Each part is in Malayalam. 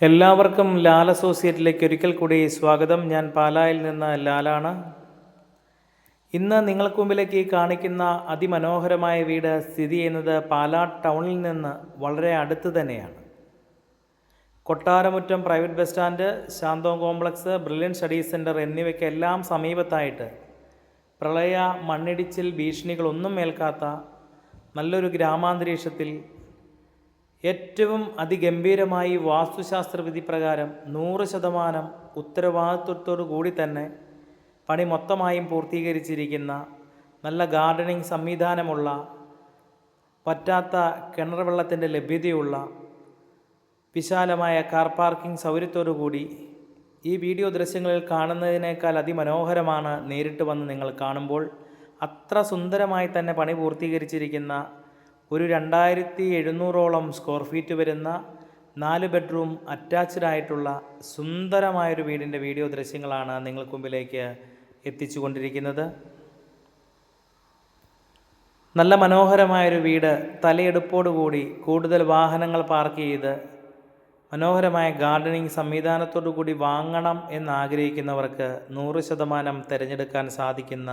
എല്ലാവർക്കും ലാൽ അസോസിയേറ്റിലേക്ക് ഒരിക്കൽ കൂടി സ്വാഗതം. ഞാൻ പാലായിൽ നിന്ന് ലാലാണ്. ഇന്ന് നിങ്ങൾക്ക് മുമ്പിലേക്ക് കാണിക്കുന്ന അതിമനോഹരമായ വീട് സ്ഥിതി ചെയ്യുന്നത് പാലാ ടൗണിൽ നിന്ന് വളരെ അടുത്ത് തന്നെയാണ്. Kottaramuttam private bus stand Shanthom complex brilliant studies centre എന്നിവയ്ക്കെല്ലാം സമീപത്തായിട്ട് പ്രളയ മണ്ണിടിച്ചിൽ ഭീഷണികളൊന്നും ഏൽക്കാത്ത നല്ലൊരു ഗ്രാമാന്തരീക്ഷത്തിൽ ഏറ്റവും അതിഗംഭീരമായി വാസ്തുശാസ്ത്ര വിധി പ്രകാരം നൂറ് ശതമാനം ഉത്തരവാദിത്വത്തോടു കൂടി തന്നെ പണി മൊത്തമായും പൂർത്തീകരിച്ചിരിക്കുന്ന നല്ല ഗാർഡനിങ് സംവിധാനമുള്ള പറ്റാത്ത കിണർ വെള്ളത്തിന്റെ ലഭ്യതയുള്ള വിശാലമായ കാർ പാർക്കിംഗ് സൗകര്യത്തോടു കൂടി ഈ വീഡിയോ ദൃശ്യങ്ങളിൽ കാണുന്നതിനേക്കാൾ അതിമനോഹരമാണ് നേരിട്ട് വന്ന് നിങ്ങൾ കാണുമ്പോൾ അത്ര സുന്ദരമായി തന്നെ പണി പൂർത്തീകരിച്ചിരിക്കുന്ന ഒരു രണ്ടായിരത്തി എഴുന്നൂറോളം സ്ക്വയർ ഫീറ്റ് വരുന്ന നാല് ബെഡ്റൂം അറ്റാച്ച്ഡ് ആയിട്ടുള്ള സുന്ദരമായൊരു വീടിന്റെ വീഡിയോ ദൃശ്യങ്ങളാണ് നിങ്ങൾക്ക് മുമ്പിലേക്ക് എത്തിച്ചു കൊണ്ടിരിക്കുന്നത് നല്ല മനോഹരമായൊരു വീട് തലയെടുപ്പോടുകൂടി കൂടുതൽ വാഹനങ്ങൾ പാർക്ക് ചെയ്ത് മനോഹരമായ ഗാർഡനിങ് സംവിധാനത്തോടു കൂടി വാങ്ങണം എന്നാഗ്രഹിക്കുന്നവർക്ക് നൂറ് ശതമാനം തിരഞ്ഞെടുക്കാൻ സാധിക്കുന്ന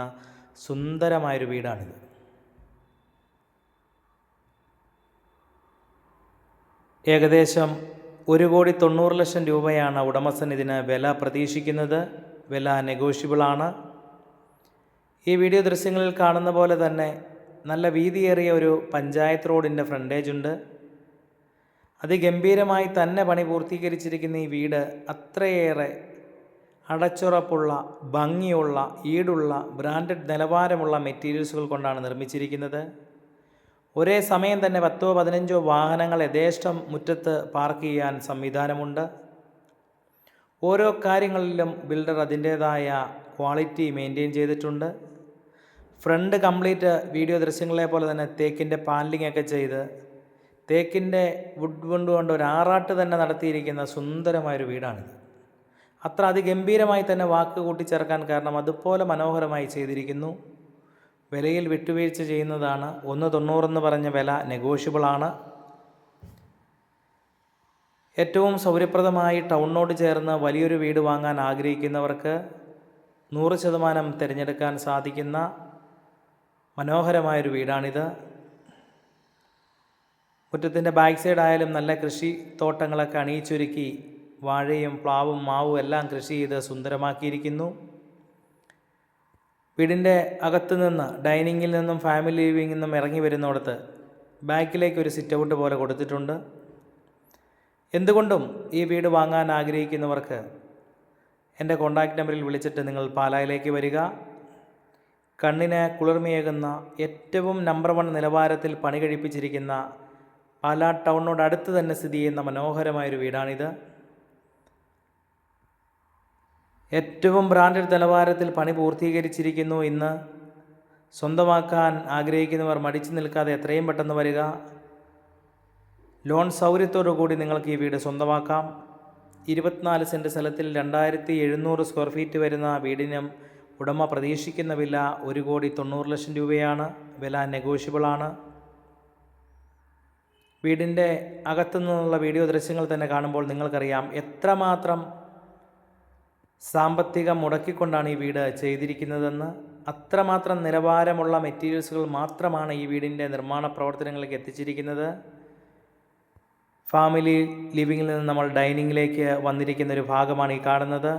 സുന്ദരമായൊരു വീടാണിത്. ഏകദേശം ഒരു കോടി തൊണ്ണൂറ് ലക്ഷം രൂപയാണ് ഉടമസ്ഥൻ ഇതിന് വില പ്രതീക്ഷിക്കുന്നത്. വില നെഗോഷ്യബിളാണ് ഈ വീഡിയോ ദൃശ്യങ്ങളിൽ കാണുന്ന പോലെ തന്നെ നല്ല വീതിയേറിയ ഒരു പഞ്ചായത്ത് റോഡിന്റെ ഫ്രണ്ടേജ് ഉണ്ട്. അതിഗംഭീരമായി തന്നെ പണി പൂർത്തീകരിച്ചിരിക്കുന്ന ഈ വീട് അത്രയേറെ അടച്ചുറപ്പുള്ള ഭംഗിയുള്ള ഈടുള്ള ബ്രാൻഡഡ് നിലവാരമുള്ള മെറ്റീരിയൽസുകൾ കൊണ്ടാണ് നിർമ്മിച്ചിരിക്കുന്നത്. ഒരേ സമയം തന്നെ പത്തോ പതിനഞ്ചോ വാഹനങ്ങൾ യഥേഷ്ടം മുറ്റത്ത് പാർക്ക് ചെയ്യാൻ സംവിധാനമുണ്ട്. ഓരോ കാര്യങ്ങളിലും ബിൽഡർ അതിന്റേതായ ക്വാളിറ്റി മെയിന്റെയിൻ ചെയ്തിട്ടുണ്ട്. ഫ്രണ്ട് കംപ്ലീറ്റ് വീഡിയോ ദൃശ്യങ്ങളെ പോലെ തന്നെ തേക്കിന്റെ പാനലിംഗ് ഒക്കെ ചെയ്ത് തേക്കിന്റെ വുഡ് കൊണ്ട് കൊണ്ട് ഒരു ആറാട്ട് തന്നെ നടത്തിയിരിക്കുന്ന സുന്ദരമായൊരു വീടാണിത്. അത്ര അതിഗംഭീരമായി തന്നെ വാക്ക് കൂട്ടിച്ചേർക്കാൻ കാരണം അതുപോലെ മനോഹരമായി ചെയ്തിരിക്കുന്നു. വിലയിൽ വിട്ടുവീഴ്ച ചെയ്യുന്നതാണ്. ഒന്ന് തൊണ്ണൂറെന്ന് പറഞ്ഞ വില നെഗോഷ്യബിളാണ്. ഏറ്റവും സൗകര്യപ്രദമായി ടൗണിനോട് ചേർന്ന് വലിയൊരു വീട് വാങ്ങാൻ ആഗ്രഹിക്കുന്നവർക്ക് നൂറ് ശതമാനം തിരഞ്ഞെടുക്കാൻ സാധിക്കുന്ന മനോഹരമായൊരു വീടാണിത്. മുറ്റത്തിന്റെ ബാക്ക് സൈഡ് ആയാലും നല്ല കൃഷി തോട്ടങ്ങളൊക്കെ അണിയിച്ചൊരുക്കി വാഴയും പ്ലാവും മാവും എല്ലാം കൃഷി ചെയ്ത് സുന്ദരമാക്കിയിരിക്കുന്നു. വീടിന്റെ അകത്ത് നിന്ന് ഡൈനിങ്ങിൽ നിന്നും ഫാമിലി ലിവിങ്ങിൽ നിന്നും ഇറങ്ങി വരുന്നിടത്ത് ബാക്കിലേക്ക് ഒരു സിറ്റ് ഔട്ട് പോലെ കൊടുത്തിട്ടുണ്ട്. എന്തുകൊണ്ടും ഈ വീട് വാങ്ങാൻ ആഗ്രഹിക്കുന്നവർക്ക് എന്റെ കോൺടാക്റ്റ് നമ്പറിൽ വിളിച്ചിട്ട് നിങ്ങൾ പാലായിലേക്ക് വരിക. കണ്ണിന് കുളിർമയേകുന്ന ഏറ്റവും നമ്പർ വൺ നിലവാരത്തിൽ പണി കഴിപ്പിച്ചിരിക്കുന്ന പാലാ ടൗണിനോട് അടുത്ത് തന്നെ സ്ഥിതി ചെയ്യുന്ന മനോഹരമായൊരു വീടാണിത്. ഏറ്റവും ബ്രാൻഡഡ് നിലവാരത്തിൽ പണി പൂർത്തീകരിച്ചിരിക്കുന്നു ഇന്ന്. സ്വന്തമാക്കാൻ ആഗ്രഹിക്കുന്നവർ മടിച്ചു നിൽക്കാതെ എത്രയും പെട്ടെന്ന് വരിക. ലോൺ സൗകര്യത്തോടു കൂടി നിങ്ങൾക്ക് ഈ വീട് സ്വന്തമാക്കാം. ഇരുപത്തിനാല് സെന്റ് സ്ഥലത്തിൽ രണ്ടായിരത്തി എഴുന്നൂറ് സ്ക്വയർ ഫീറ്റ് വരുന്ന വീടിനും ഉടമ പ്രതീക്ഷിക്കുന്ന വില ഒരു കോടി തൊണ്ണൂറ് ലക്ഷം രൂപയാണ്. വില നെഗോഷ്യബിളാണ് വീടിന്റെ അകത്തു നിന്നുള്ള വീഡിയോ ദൃശ്യങ്ങൾ തന്നെ കാണുമ്പോൾ നിങ്ങൾക്കറിയാം എത്രമാത്രം സാമ്പത്തികം മുടക്കിക്കൊണ്ടാണ് ഈ വീട് ചെയ്തിരിക്കുന്നതെന്ന്. അത്രമാത്രം നിലവാരമുള്ള മെറ്റീരിയൽസുകൾ മാത്രമാണ് ഈ വീടിന്റെ നിർമ്മാണ പ്രവർത്തനങ്ങളിലേക്ക് എത്തിച്ചിരിക്കുന്നത്. ഫാമിലി ലിവിങ്ങിൽ നിന്ന് നമ്മൾ ഡൈനിങ്ങിലേക്ക് വന്നിരിക്കുന്ന ഒരു ഭാഗമാണ് ഈ കാണുന്നത്.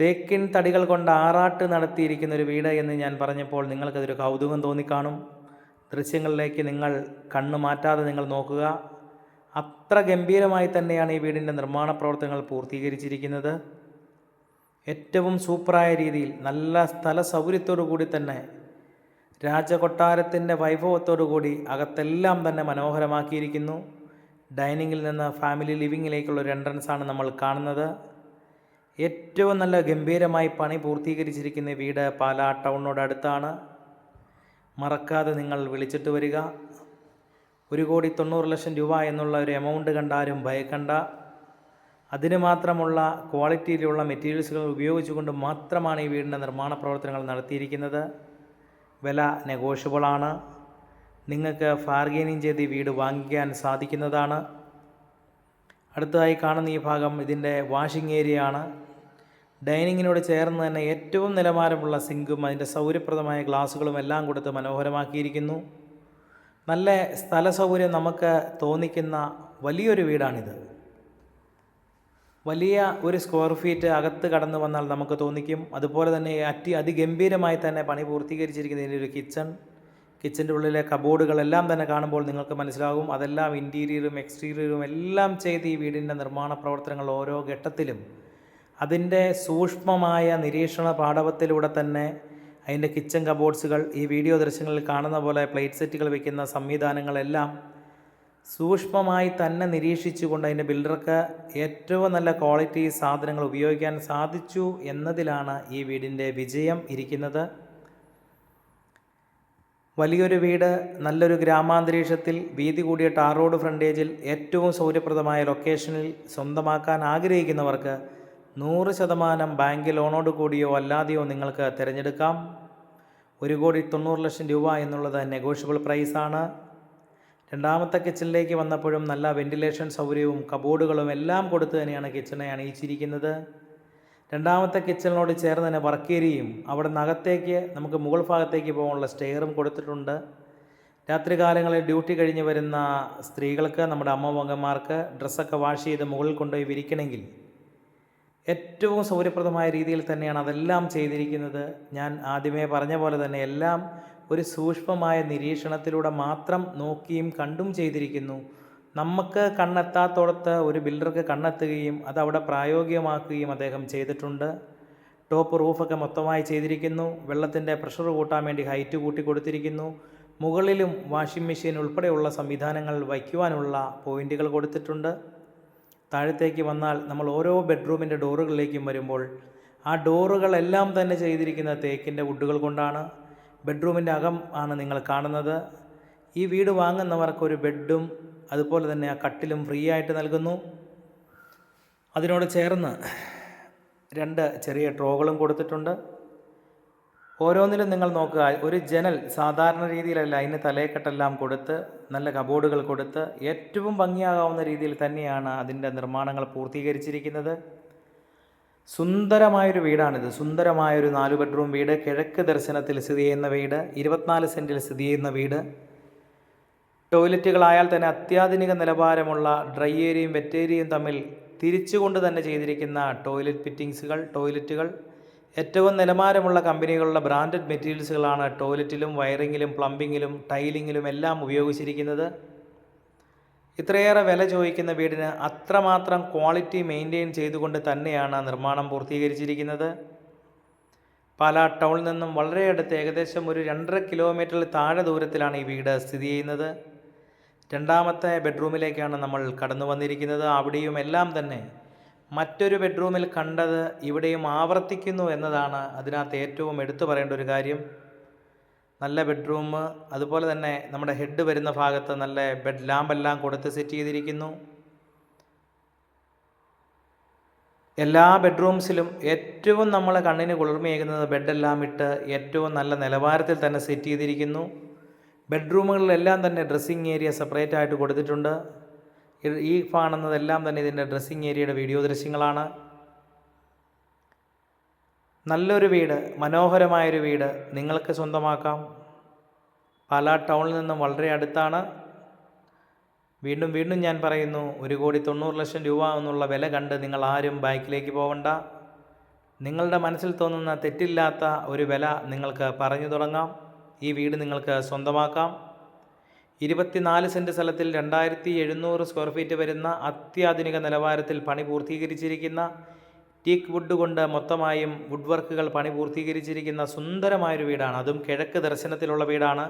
തേക്കിൻ തടികൾ കൊണ്ട് ആറാട്ട് നടത്തിയിരിക്കുന്ന ഒരു വീട് എന്ന് ഞാൻ പറഞ്ഞപ്പോൾ നിങ്ങൾക്കതൊരു കൗതുകം തോന്നിക്കാണും. ദൃശ്യങ്ങളിലേക്ക് നിങ്ങൾ കണ്ണു മാറ്റാതെ നിങ്ങൾ നോക്കുക. അത്ര ഗംഭീരമായി തന്നെയാണ് ഈ വീടിന്റെ നിർമ്മാണ പ്രവർത്തനങ്ങൾ പൂർത്തീകരിച്ചിരിക്കുന്നത്. ഏറ്റവും സൂപ്പറായ രീതിയിൽ നല്ല സ്ഥല സൗകര്യത്തോടു കൂടി തന്നെ രാജകൊട്ടാരത്തിന്റെ വൈഭവത്തോടു കൂടി അകത്തെല്ലാം തന്നെ മനോഹരമാക്കിയിരിക്കുന്നു. ഡൈനിങ്ങിൽ നിന്ന് ഫാമിലി ലിവിങ്ങിലേക്കുള്ള ഒരു എൻട്രൻസ് ആണ് നമ്മൾ കാണുന്നത്. ഏറ്റവും നല്ല ഗംഭീരമായി പണി പൂർത്തീകരിച്ചിരിക്കുന്ന വീട് പാലാ ടൗണിനോട് അടുത്താണ്. മറക്കാതെ നിങ്ങൾ വിളിച്ചിട്ട് വരിക. ഒരു കോടി തൊണ്ണൂറ് ലക്ഷം രൂപ എന്നുള്ള ഒരു എമൗണ്ട് കണ്ടാലും ഭയക്കണ്ട. അതിന് മാത്രമുള്ള ക്വാളിറ്റിയിലുള്ള മെറ്റീരിയൽസുകൾ ഉപയോഗിച്ചുകൊണ്ട് മാത്രമാണ് ഈ വീടിന്റെ നിർമ്മാണ പ്രവർത്തനങ്ങൾ നടത്തിയിരിക്കുന്നത്. വില നെഗോഷ്യബിളാണ് നിങ്ങൾക്ക് ഫാർഗെയിനിങ് ചെയ്ത് ഈ വീട് വാങ്ങിക്കാൻ സാധിക്കുന്നതാണ്. അടുത്തതായി കാണുന്ന ഈ ഭാഗം ഇതിന്റെ വാഷിംഗ് ഏരിയ ആണ്. ഡൈനിങ്ങിനോട് ചേർന്ന് തന്നെ ഏറ്റവും നിലവാരമുള്ള സിങ്കും അതിന്റെ സൗകര്യപ്രദമായ ഗ്ലാസുകളും എല്ലാം കൊടുത്ത് മനോഹരമാക്കിയിരിക്കുന്നു. നല്ല സ്ഥല സൗകര്യം നമുക്ക് തോന്നിക്കുന്ന വലിയൊരു വീടാണിത്. വലിയ ഒരു സ്ക്വയർ ഫീറ്റ് അകത്ത് കടന്നു വന്നാൽ നമുക്ക് തോന്നിക്കും. അതുപോലെ തന്നെ അറ്റി അതിഗംഭീരമായി തന്നെ പണി പൂർത്തീകരിച്ചിരിക്കുന്ന ഇതിന്റെ ഒരു കിച്ചൺ കിച്ചന്റെ ഉള്ളിലെ കബോർഡുകളെല്ലാം തന്നെ കാണുമ്പോൾ നിങ്ങൾക്ക് മനസ്സിലാകും. അതെല്ലാം ഇന്റീരിയറും എക്സ്റ്റീരിയറും എല്ലാം ചെയ്ത് ഈ വീടിന്റെ നിർമ്മാണ പ്രവർത്തനങ്ങൾ ഓരോ ഘട്ടത്തിലും അതിന്റെ സൂക്ഷ്മമായ നിരീക്ഷണ പാഠവത്തിലൂടെ തന്നെ അതിന്റെ കിച്ചൺ കബോർഡ്സുകൾ ഈ വീഡിയോ ദൃശ്യങ്ങളിൽ കാണുന്ന പോലെ പ്ലേറ്റ് സെറ്റുകൾ വയ്ക്കുന്ന സംവിധാനങ്ങളെല്ലാം സൂക്ഷ്മമായി തന്നെ നിരീക്ഷിച്ചുകൊണ്ട് അതിന്റെ ബിൽഡർക്ക് ഏറ്റവും നല്ല ക്വാളിറ്റി സാധനങ്ങൾ ഉപയോഗിക്കാൻ സാധിച്ചു എന്നതിലാണ് ഈ വീടിന്റെ വിജയം ഇരിക്കുന്നത്. വലിയൊരു വീട് നല്ലൊരു ഗ്രാമാന്തരീക്ഷത്തിൽ വീതി കൂടിയ ടാർ റോഡ് ഫ്രണ്ടേജിൽ ഏറ്റവും സൗകര്യപ്രദമായ ലൊക്കേഷനിൽ സ്വന്തമാക്കാൻ ആഗ്രഹിക്കുന്നവർക്ക് നൂറ് ശതമാനം ബാങ്ക് ലോണോട് കൂടിയോ അല്ലാതെയോ നിങ്ങൾക്ക് തിരഞ്ഞെടുക്കാം. ഒരു കോടി തൊണ്ണൂറ് ലക്ഷം രൂപ എന്നുള്ളത് നെഗോഷ്യബിൾ പ്രൈസാണ് രണ്ടാമത്തെ കിച്ചണിലേക്ക് വന്നപ്പോഴും നല്ല വെന്റിലേഷൻ സൗകര്യവും കബോർഡുകളും എല്ലാം കൊടുത്ത് തന്നെയാണ് കിച്ചണെ അണിയിച്ചിരിക്കുന്നത്. രണ്ടാമത്തെ കിച്ചണിനോട് ചേർന്ന് തന്നെ വർക്ക് ഏരിയയും അവിടെ നിന്നകത്തേക്ക് നമുക്ക് മുകൾ ഭാഗത്തേക്ക് പോകാനുള്ള സ്റ്റെയറും കൊടുത്തിട്ടുണ്ട്. രാത്രികാലങ്ങളിൽ ഡ്യൂട്ടി കഴിഞ്ഞ് വരുന്ന സ്ത്രീകൾക്ക് നമ്മുടെ അമ്മമകന്മാർക്ക് ഡ്രസ്സൊക്കെ വാഷ് ചെയ്ത് മുകളിൽ കൊണ്ടുപോയി വിരിക്കണമെങ്കിൽ ഏറ്റവും സൗകര്യപ്രദമായ രീതിയിൽ തന്നെയാണ് അതെല്ലാം ചെയ്തിരിക്കുന്നത്. ഞാൻ ആദ്യമേ പറഞ്ഞ പോലെ തന്നെ എല്ലാം ഒരു സൂക്ഷ്മമായ നിരീക്ഷണത്തിലൂടെ മാത്രം നോക്കിയും കണ്ടും ചെയ്തിരിക്കുന്നു. നമുക്ക് കണ്ണെത്താത്തോടത്ത് ഒരു ബിൽഡർക്ക് കണ്ണെത്തുകയും അത് അവിടെ പ്രായോഗികമാക്കുകയും അദ്ദേഹം ചെയ്തിട്ടുണ്ട്. ടോപ്പ് റൂഫൊക്കെ മൊത്തമായി ചെയ്തിരിക്കുന്നു. വെള്ളത്തിന്റെ പ്രഷർ കൂട്ടാൻ വേണ്ടി ഹൈറ്റ് കൂട്ടി കൊടുത്തിരിക്കുന്നു. മുകളിലും വാഷിംഗ് മെഷീൻ ഉൾപ്പെടെയുള്ള സംവിധാനങ്ങൾ വയ്ക്കുവാനുള്ള പോയിന്റുകൾ കൊടുത്തിട്ടുണ്ട്. താഴത്തേക്ക് വന്നാൽ നമ്മൾ ഓരോ ബെഡ്റൂമിന്റെ ഡോറുകളിലേക്കും വരുമ്പോൾ ആ ഡോറുകളെല്ലാം തന്നെ ചെയ്തിരിക്കുന്ന തേക്കിന്റെ വുഡുകൾ കൊണ്ടാണ് ബെഡ്റൂമിന്റെ അകം ആണ് നിങ്ങൾ കാണുന്നത്. ഈ വീട് വാങ്ങുന്നവർക്ക് ഒരു ബെഡും അതുപോലെ തന്നെ ആ കട്ടിലും ഫ്രീ ആയിട്ട് നൽകുന്നു. അതിനോട് ചേർന്ന് രണ്ട് ചെറിയ ട്രോകളും കൊടുത്തിട്ടുണ്ട്. ഓരോന്നിലും നിങ്ങൾ നോക്കുക. ഒരു ജനൽ സാധാരണ രീതിയിലല്ല. അതിന് തലേക്കെട്ടെല്ലാം കൊടുത്ത് നല്ല കബോർഡുകൾ കൊടുത്ത് ഏറ്റവും ഭംഗിയാകാവുന്ന രീതിയിൽ തന്നെയാണ് അതിന്റെ നിർമ്മാണങ്ങൾ പൂർത്തീകരിച്ചിരിക്കുന്നത്. സുന്ദരമായൊരു വീടാണിത്. സുന്ദരമായൊരു നാല് ബെഡ്റൂം വീട് കിഴക്ക് ദർശനത്തിൽ സ്ഥിതി ചെയ്യുന്ന വീട് ഇരുപത്തിനാല് സെന്റിൽ സ്ഥിതി ചെയ്യുന്ന വീട്. ടോയ്ലറ്റുകളായാൽ തന്നെ അത്യാധുനിക നിലവാരമുള്ള ഡ്രൈ ഏരിയയും വെറ്റ് ഏരിയയും തമ്മിൽ തിരിച്ചുകൊണ്ട് തന്നെ ചെയ്തിരിക്കുന്ന ടോയ്ലറ്റ് ഫിറ്റിങ്സുകൾ ടോയ്ലറ്റുകൾ. ഏറ്റവും നിലവാരമുള്ള കമ്പനികളുടെ ബ്രാൻഡഡ് മെറ്റീരിയൽസുകളാണ് ടോയ്ലറ്റിലും വയറിങ്ങിലും പ്ലംബിങ്ങിലും ടൈലിങ്ങിലും എല്ലാം ഉപയോഗിച്ചിരിക്കുന്നത്. ഇത്രയേറെ വില ചോദിക്കുന്ന വീടിന് അത്രമാത്രം ക്വാളിറ്റി മെയിന്റെയിൻ ചെയ്തുകൊണ്ട് തന്നെയാണ് നിർമ്മാണം പൂർത്തീകരിച്ചിരിക്കുന്നത്. പാലാ ടൗണിൽ നിന്നും വളരെ അടുത്ത് ഏകദേശം ഒരു രണ്ടര കിലോമീറ്ററിൽ താഴെ ദൂരത്തിലാണ് ഈ വീട് സ്ഥിതി ചെയ്യുന്നത്. രണ്ടാമത്തെ ബെഡ്റൂമിലേക്കാണ് നമ്മൾ കടന്നു വന്നിരിക്കുന്നത് അവിടെയും എല്ലാം തന്നെ മറ്റൊരു ബെഡ്റൂമിൽ കണ്ടത് ഇവിടെയും ആവർത്തിക്കുന്നു എന്നതാണ് അതിനകത്ത് ഏറ്റവും എടുത്തു പറയേണ്ട ഒരു കാര്യം. നല്ല ബെഡ്റൂം അതുപോലെ തന്നെ നമ്മുടെ ഹെഡ് വരുന്ന ഭാഗത്ത് നല്ല ബെഡ് ലാമ്പെല്ലാം കൊടുത്ത് സെറ്റ് ചെയ്തിരിക്കുന്നു. എല്ലാ ബെഡ്റൂംസിലും ഏറ്റവും നമ്മൾ കണ്ണിന് കുളിർമയേകുന്നത് ബെഡെല്ലാം ഇട്ട് ഏറ്റവും നല്ല നിലവാരത്തിൽ തന്നെ സെറ്റ് ചെയ്തിരിക്കുന്നു. ബെഡ്റൂമുകളിലെല്ലാം തന്നെ ഡ്രസ്സിംഗ് ഏരിയ സെപ്പറേറ്റ് ആയിട്ട് കൊടുത്തിട്ടുണ്ട്. ഈ കാണുന്നതെല്ലാം തന്നെ ഇതിന്റെ ഡ്രസ്സിങ് ഏരിയയുടെ വീഡിയോ ദൃശ്യങ്ങളാണ്. നല്ലൊരു വീട് മനോഹരമായൊരു വീട് നിങ്ങൾക്ക് സ്വന്തമാക്കാം. പാലാ ടൗണിൽ നിന്നും വളരെ അടുത്താണ്. വീണ്ടും വീണ്ടും ഞാൻ പറയുന്നു ഒരു കോടി തൊണ്ണൂറ് ലക്ഷം രൂപ എന്നുള്ള വില കണ്ട് നിങ്ങൾ ആരും ബാക്കിലേക്ക് പോകണ്ട നിങ്ങളുടെ മനസ്സിൽ തോന്നുന്ന തെറ്റില്ലാത്ത ഒരു വില നിങ്ങൾക്ക് പറഞ്ഞു തുടങ്ങാം. ഈ വീട് നിങ്ങൾക്ക് സ്വന്തമാക്കാം. ഇരുപത്തിനാല് സെന്റ് സ്ഥലത്തിൽ രണ്ടായിരത്തി എഴുന്നൂറ് സ്ക്വയർ ഫീറ്റ് വരുന്ന അത്യാധുനിക നിലവാരത്തിൽ പണി പൂർത്തീകരിച്ചിരിക്കുന്ന ടീക്ക് വുഡ് കൊണ്ട് മൊത്തമായും വുഡ് വർക്കുകൾ പണി പൂർത്തീകരിച്ചിരിക്കുന്ന സുന്ദരമായൊരു വീടാണ്. അതും കിഴക്ക് ദർശനത്തിലുള്ള വീടാണ്.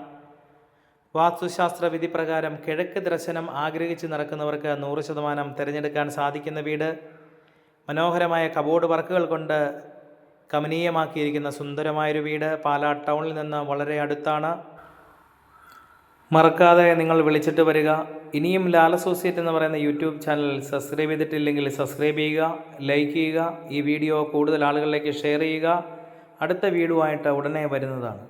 വാസ്തുശാസ്ത്ര വിധി പ്രകാരം കിഴക്ക് ദർശനം ആഗ്രഹിച്ച് നടക്കുന്നവർക്ക് നൂറ് ശതമാനം തിരഞ്ഞെടുക്കാൻ സാധിക്കുന്ന വീട്. മനോഹരമായ കബോർഡ് വർക്കുകൾ കൊണ്ട് കമനീയമാക്കിയിരിക്കുന്ന സുന്ദരമായൊരു വീട്. പാലാ ടൗണിൽ നിന്ന് വളരെ അടുത്താണ്. മറക്കാതെ നിങ്ങൾ വിളിച്ചിട്ട് വരിക. ഇനിയും ലാൽ അസോസിയേറ്റ് എന്ന് പറയുന്ന യൂട്യൂബ് ചാനൽ സബ്സ്ക്രൈബ് ചെയ്തിട്ടില്ലെങ്കിൽ സബ്സ്ക്രൈബ് ചെയ്യുക ലൈക്ക് ചെയ്യുക ഈ വീഡിയോ കൂടുതൽ ആളുകളിലേക്ക് ഷെയർ ചെയ്യുക. അടുത്ത വീഡിയോ ആയിട്ട് ഉടനെ വരുന്നതാണ്.